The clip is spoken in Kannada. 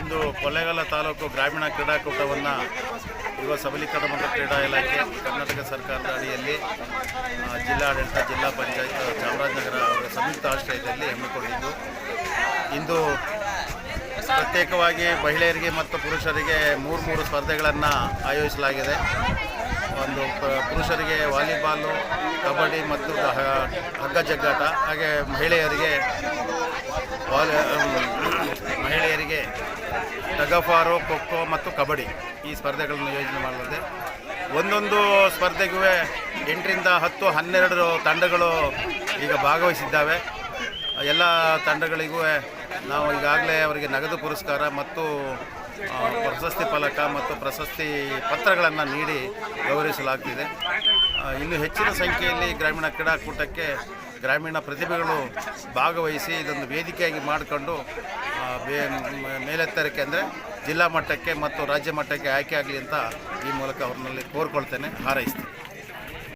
ಇಂದು ಕೊಳ್ಳೇಗಾಲ ತಾಲೂಕು ಗ್ರಾಮೀಣ ಕ್ರೀಡಾಕೂಟವನ್ನು ಯುವ ಸಬಲೀಕರಣ ಮತ್ತು ಕ್ರೀಡಾ ಇಲಾಖೆ ಕರ್ನಾಟಕ ಸರ್ಕಾರದ ಅಡಿಯಲ್ಲಿ ಜಿಲ್ಲಾಡಳಿತ, ಜಿಲ್ಲಾ ಪಂಚಾಯತ್, ಚಾಮರಾಜನಗರ ಅವರ ಸಂಯುಕ್ತ ಆಶ್ರಯದಲ್ಲಿ ಹಮ್ಮಿಕೊಂಡಿದ್ದು. ಇಂದು ಪ್ರತ್ಯೇಕವಾಗಿ ಮಹಿಳೆಯರಿಗೆ ಮತ್ತು ಪುರುಷರಿಗೆ ಮೂರು ಮೂರು ಸ್ಪರ್ಧೆಗಳನ್ನು ಆಯೋಜಿಸಲಾಗಿದೆ. ಒಂದು ಪುರುಷರಿಗೆ ವಾಲಿಬಾಲು, ಕಬಡ್ಡಿ ಮತ್ತು ಹಗ್ಗ ಜಗ್ಗಾಟ, ಹಾಗೆ ಮಹಿಳೆಯರಿಗೆ ಟಗಫಾರು, ಖೋಖೋ ಮತ್ತು ಕಬಡ್ಡಿ ಈ ಸ್ಪರ್ಧೆಗಳನ್ನು ಯೋಜನೆ ಮಾಡಲಾಗಿದೆ. ಒಂದೊಂದು ಸ್ಪರ್ಧೆಗೂ ಎಂಟರಿಂದ ಹತ್ತು, ಹನ್ನೆರಡು ತಂಡಗಳು ಈಗ ಭಾಗವಹಿಸಿದ್ದಾವೆ. ಎಲ್ಲ ತಂಡಗಳಿಗೂ ನಾವು ಈಗಾಗಲೇ ಅವರಿಗೆ ನಗದು ಪುರಸ್ಕಾರ ಮತ್ತು ಪ್ರಶಸ್ತಿ ಫಲಕ ಮತ್ತು ಪ್ರಶಸ್ತಿ ಪತ್ರಗಳನ್ನು ನೀಡಿ ಗೌರವಿಸಲಾಗ್ತಿದೆ. ಇನ್ನು ಹೆಚ್ಚಿನ ಸಂಖ್ಯೆಯಲ್ಲಿ ಗ್ರಾಮೀಣ ಕ್ರೀಡಾಕೂಟಕ್ಕೆ ಗ್ರಾಮೀಣ ಪ್ರತಿಭೆಗಳು ಭಾಗವಹಿಸಿ ಇದೊಂದು ವೇದಿಕೆಯಾಗಿ ಮಾಡಿಕೊಂಡು ಮೇಲೆತ್ತರಕ್ಕೆ ಅಂದರೆ ಜಿಲ್ಲಾ ಮಟ್ಟಕ್ಕೆ ಮತ್ತು ರಾಜ್ಯ ಮಟ್ಟಕ್ಕೆ ಆಯ್ಕೆ ಆಗಲಿ ಅಂತ ಈ ಮೂಲಕ ಅವ್ರನ್ನಲ್ಲಿ ಕೋರ್ಕೊಳ್ತೇನೆ. ಹಾರೈಸ್ತೀನಿ.